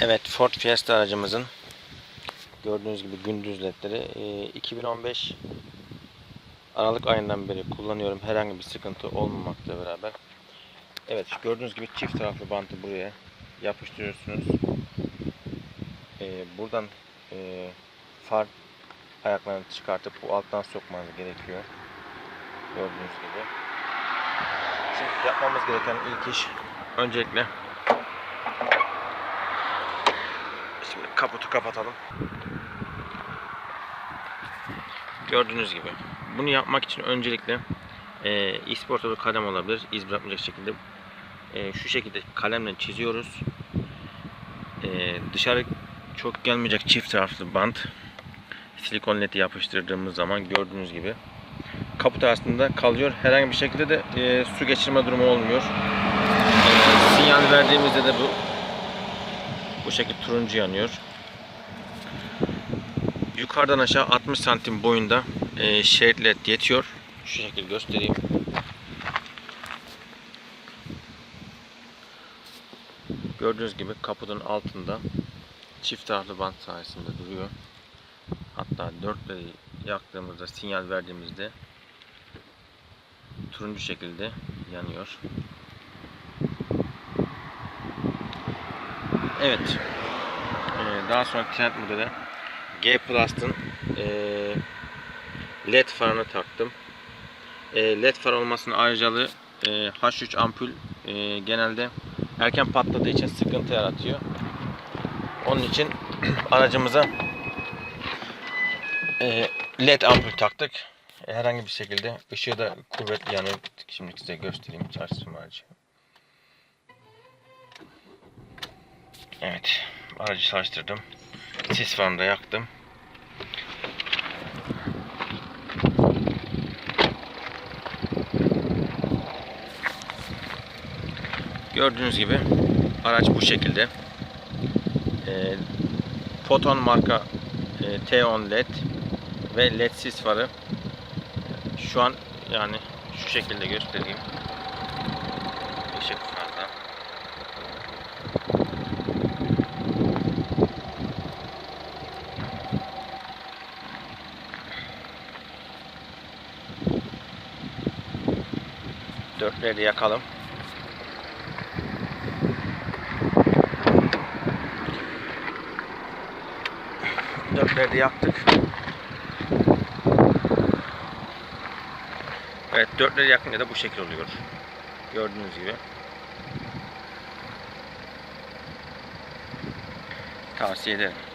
Evet Ford Fiesta aracımızın gördüğünüz gibi gündüz ledleri e, 2015 Aralık ayından beri kullanıyorum. Herhangi bir sıkıntı olmamakla beraber. Evet gördüğünüz gibi çift taraflı bantı buraya yapıştırıyorsunuz. E, buradan e, far ayaklarını çıkartıp bu alttan sokmanız gerekiyor. Gördüğünüz gibi. Şimdi yapmamız gereken ilk iş öncelikle Şimdi kaputu kapatalım. Gördüğünüz gibi. Bunu yapmak için öncelikle e, isportalı kalem olabilir. iz bırakmayacak şekilde e, şu şekilde kalemle çiziyoruz. E, dışarı çok gelmeyecek çift taraflı bant silikon ledi yapıştırdığımız zaman gördüğünüz gibi kaput arasında kalıyor. Herhangi bir şekilde de e, su geçirme durumu olmuyor. E, sinyal verdiğimizde de bu bu şekilde turuncu yanıyor. Yukarıdan aşağı 60 santim boyunda e, şerit led yetiyor. Şu şekilde göstereyim. Gördüğünüz gibi kaputun altında çift taraflı bant sayesinde duruyor. Hatta dörtleri yaktığımızda sinyal verdiğimizde turuncu şekilde yanıyor. Evet. Ee, daha sonra trend modele G Plus'ın ee, LED farını taktım. Ee, LED far olmasının ayrıcalığı ee, H3 ampul ee, genelde erken patladığı için sıkıntı yaratıyor. Onun için aracımıza ee, LED ampul taktık. Herhangi bir şekilde ışığı da kuvvetli yanıyor. Şimdi size göstereyim çalıştırma aracı. Evet. Aracı çalıştırdım. Sis fanı da yaktım. Gördüğünüz gibi araç bu şekilde. Ee, Photon marka e, T10 LED ve LED sis farı. Şu an yani şu şekilde göstereyim. Işık fazla. Dörtleri yakalım. Dörtleri de yaktık. Evet dörtleri yakınca da bu şekil oluyor. Gördüğünüz gibi. Tavsiye ederim.